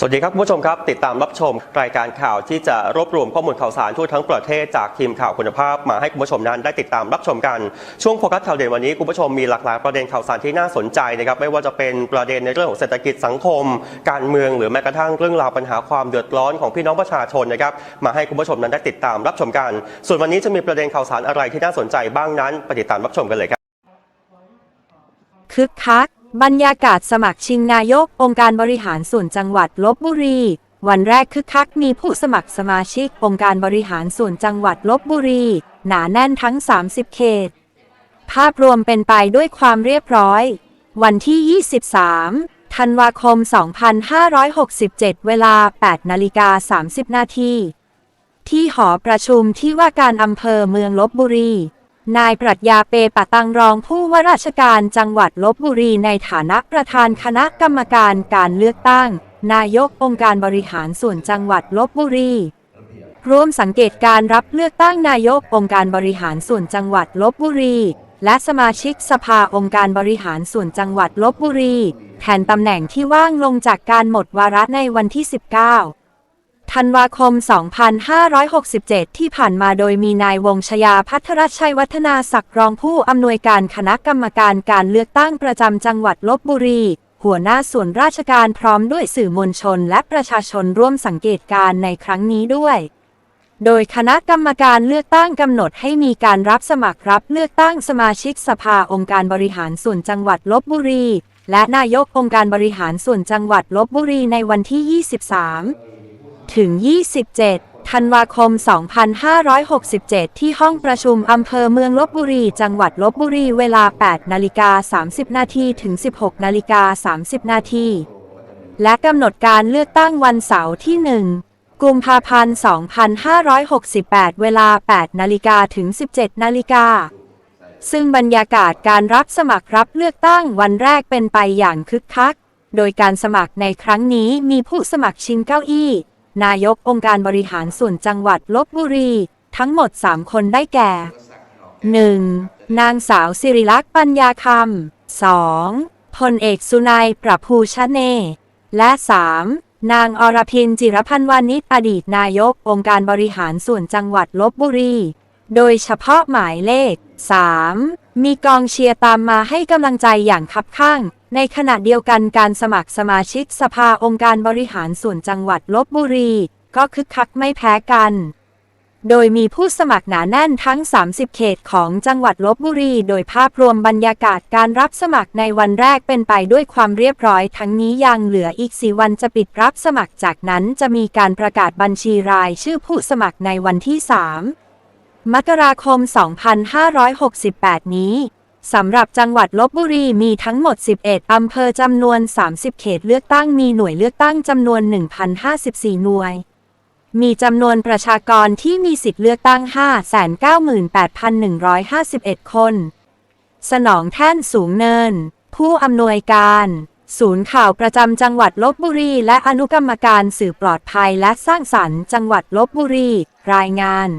สวัสดีครับคุณผู้ชมครับ ติดตามรับชมรายการข่าวที่จะรวบรวมข้อมูลข่าวสารทั่วทั้งประเทศจากทีมข่าวคุณภาพ มาให้คุณผู้ชมนั้นได้ติดตามรับชมกันช่วงโฟกัสข่าวเด่นวันนี้คุณผู้ชมมีหลากหลายประเด็นข่าวสารที่น่าสนใจนะครับไม่ว่าจะเป็นประเด็นในเรื่องของเศรษฐกิจสังคม การเมืองหรือแม้กระทั่งเรื่องราวปัญหาความเดือดร้อนของพี่น้องประชาชนนะครับมาให้คุณผู้ชมนั้นได้ติดตามรับชมกัน ส่วนวันนี้จะมีประเด็นข่าวสารอะไรที่น่าสนใจบ้างนั้นไปติดตามรับชมกันเลยครับคึกคัก บรรยากาศสมัครชิงนายก องค์การบริหารส่วนจังหวัดลบบุรี วันแรกคึกคักมีผู้สมัครสมาชิก องค์การบริหารส่วนจังหวัดลบบุรี หนาแน่นทั้ง 30 เขต ภาพรวมเป็นไปด้วยความเรียบร้อย วันที่ 23 ธันวาคม 2567 เวลา 8 นาฬิกา 30 นาทีที่หอประชุมที่ว่าการอำเภอเมืองลบบุรี นายปรัชญาเปปะตังรองผู้ว่าราชการจังหวัดลบบุรีในฐานะประธานคณะกรรมการการเลือกตั้ง นายกองค์การบริหารส่วนจังหวัดลบบุรี ร่วมสังเกตการรับเลือกตั้งนายกองค์การบริหารส่วนจังหวัดลบบุรี และสมาชิกสภาองค์การบริหารส่วนจังหวัดลบบุรี แทนตำแหน่งที่ว่างลงจากการหมดวาระในวันที่ 19 ธันวาคม 2567 ที่ผ่านมาโดยมีนายวงชยาพัทรชัยวัฒนาศักดิ์รองผู้อำนวยการคณะกรรมการการเลือกตั้งประจำจังหวัดลบบุรี หัวหน้าส่วนราชการพร้อมด้วยสื่อมวลชนและประชาชนร่วมสังเกตการณ์ในครั้งนี้ด้วยโดยคณะกรรมการเลือกตั้งกำหนดให้มีการรับสมัครรับเลือกตั้งสมาชิกสภาองค์การบริหารส่วนจังหวัดลบบุรี และนายกองค์การบริหารส่วนจังหวัดลบบุรีในวันที่ 23 ถึง 27 ธันวาคม 2567 ที่ห้องประชุมอำเภอเมืองลบบุรี จังหวัดลบบุรี เวลา 8 นาฬิกา 30 นาทีถึง 16 นาฬิกา 30 นาที และกำหนดการเลือกตั้งวันเสาร์ที่ 1กุมภาพันธ์ 2568 เวลา 8 นาฬิกาถึง 17 นาฬิกา ซึ่งบรรยากาศการรับสมัครรับเลือกตั้งวันแรกเป็นไปอย่างคึกคัก โดยการสมัครในครั้งนี้มีผู้สมัครชิงเก้าอี้ นายกองค์การบริหารส่วนจังหวัดลบบุรี ทั้งหมด 3 คนได้แก่ 1. นางสาวสิริลักษณ์ปัญญาคำ 2. พลเอกสุนัยประภูชเน และ 3. นางอรพินจิรพันธ์วานิชอดีตนายกองค์การบริหารส่วนจังหวัดลบบุรี โดยเฉพาะหมายเลข 3. มีกองเชียร์ตามมาให้กำลังใจอย่างคับข้าง ในขณะเดียวกันการสมัครสมาชิกสภาองค์การบริหารส่วนจังหวัดลบบุรี ก็คึกคักไม่แพ้กัน โดยมีผู้สมัครหนาแน่นทั้ง 30 เขตของจังหวัดลบบุรี โดยภาพรวมบรรยากาศการรับสมัครในวันแรกเป็นไปด้วยความเรียบร้อย ทั้งนี้ยังเหลืออีก 4 วันจะปิดรับสมัครจากนั้นจะมีการประกาศบัญชีรายชื่อผู้สมัครในวันที่ 3 มกราคม 2568 นี้สำหรับจังหวัดลบบุรีมีทั้งหมด 11 อำเภอจำนวน 30 เขตเลือกตั้งมีหน่วยเลือกตั้งจำนวน 1,054 หน่วย มีจำนวนประชากรที่มีสิทธิ์เลือกตั้ง 598,151 คน สนองแท่นสูงเนิน ผู้อำนวยการ ศูนย์ข่าวประจำจังหวัดลบบุรี และอนุกรรมการสื่อปลอดภัยและสร้างสรรค์จังหวัดลบบุรี รายงาน